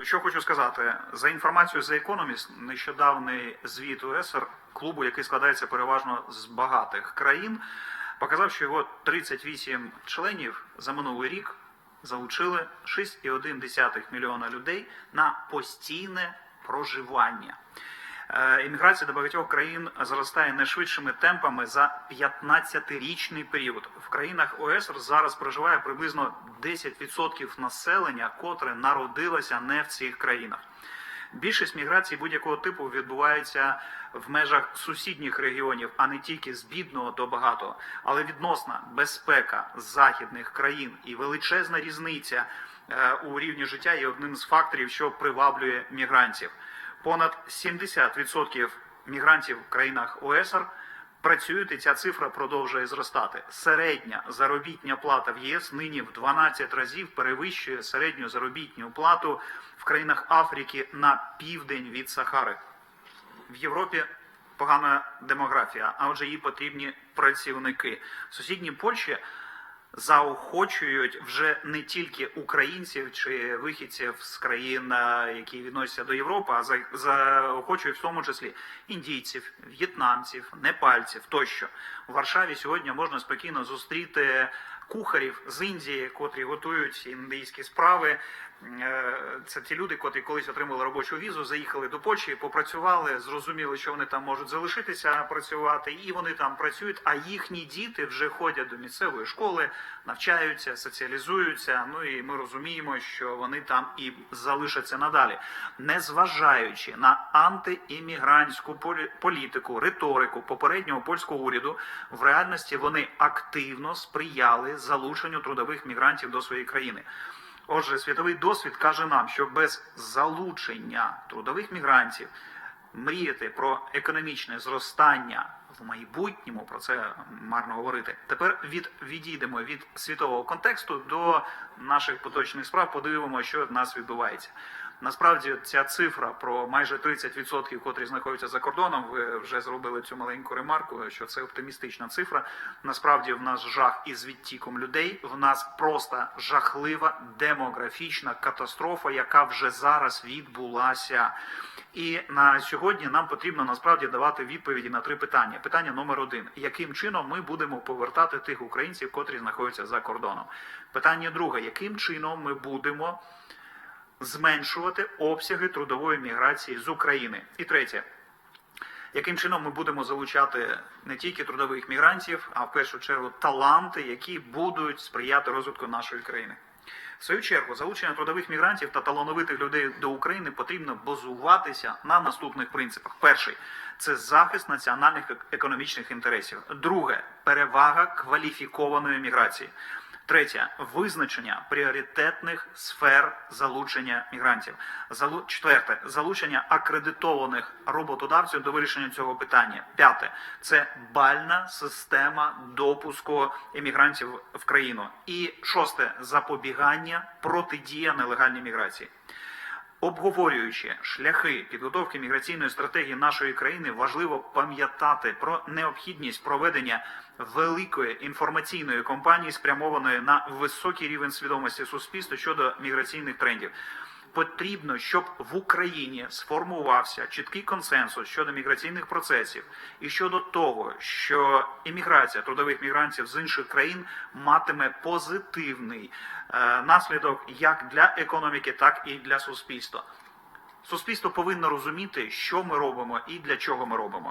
Що хочу сказати, за інформацією The Economist, нещодавний звіт УЕСР, клубу, який складається переважно з багатих країн, показав, що його 38 членів за минулий рік залучили 6,1 мільйона людей на постійне проживання. Е, Імміграція до багатьох країн зростає не швидшими темпами за 15-річний період. В країнах ОЕСР зараз проживає приблизно 10% населення, котре народилося не в цих країнах. Більшість міграцій будь-якого типу відбувається в межах сусідніх регіонів, а не тільки з бідного до багатого. Але відносна безпека західних країн і величезна різниця е, у рівні життя є одним з факторів, що приваблює мігрантів. Понад 70% мігрантів в країнах ОЕСР працюють, і ця цифра продовжує зростати. Середня заробітня плата в ЄС нині в 12 разів перевищує середню заробітню плату в країнах Африки на південь від Сахари. В Європі погана демографія, а отже, їй потрібні працівники. В сусідній Польщі заохочують вже не тільки українців чи вихідців з країн, які відносяться до Європи, а заохочують в тому числі індійців, в'єтнамців, непальців тощо. У Варшаві сьогодні можна спокійно зустріти кухарів з Індії, котрі готують індійські справи. Е, Це ті люди, котрі колись отримали робочу візу, заїхали до Польщі, попрацювали, зрозуміли, що вони там можуть залишитися працювати, і вони там працюють. А їхні діти вже ходять до місцевої школи, навчаються, соціалізуються. Ну і ми розуміємо, що вони там і залишаться надалі, незважаючи на антиіммігрантську полі- політику, риторику попереднього польського уряду, в реальності вони активно сприяли залученню трудових мігрантів до своєї країни. Отже, світовий досвід каже нам, що без залучення трудових мігрантів мріяти про економічне зростання в майбутньому, про це марно говорити. Тепер від відійдемо від світового контексту до наших поточних справ. Подивимося, що в нас відбувається. Насправді ця цифра про майже 30%, котрі знаходяться за кордоном. Ви вже зробили цю маленьку ремарку, що це оптимістична цифра. Насправді в нас жах із відтіком людей. В нас просто жахлива демографічна катастрофа, яка вже зараз відбулася. І на сьогодні нам потрібно насправді давати відповіді на три питання. Питання номер один: яким чином ми будемо повертати тих українців, котрі знаходяться за кордоном? Питання друге: яким чином ми будемо зменшувати обсяги трудової міграції з України? І третє. Яким чином ми будемо залучати не тільки трудових мігрантів, а в першу чергу таланти, які будуть сприяти розвитку нашої країни? В свою чергу, залучення трудових мігрантів та талановитих людей до України потрібно базуватися на наступних принципах: перший це захист національних економічних інтересів. Друге перевага кваліфікованої міграції. Третє визначення пріоритетних сфер залучення мігрантів. Залу... Четверте залучення акредитованих роботодавців до вирішення цього питання. П'яте це бальна система допуску іммігрантів в країну. І шосте запобігання протидія нелегальній міграції. Обговорюючи шляхи підготовки міграційної стратегії нашої країни, важливо пам'ятати про необхідність проведення великої інформаційної кампанії, спрямованої на високий рівень свідомості суспільства щодо міграційних трендів. Потрібно, щоб в Україні сформувався чіткий консенсус щодо міграційних процесів і щодо того, що імміграція трудових мігрантів з інших країн матиме позитивний е, наслідок як для економіки, так і для суспільства. Суспільство повинно розуміти, що ми робимо і для чого ми робимо.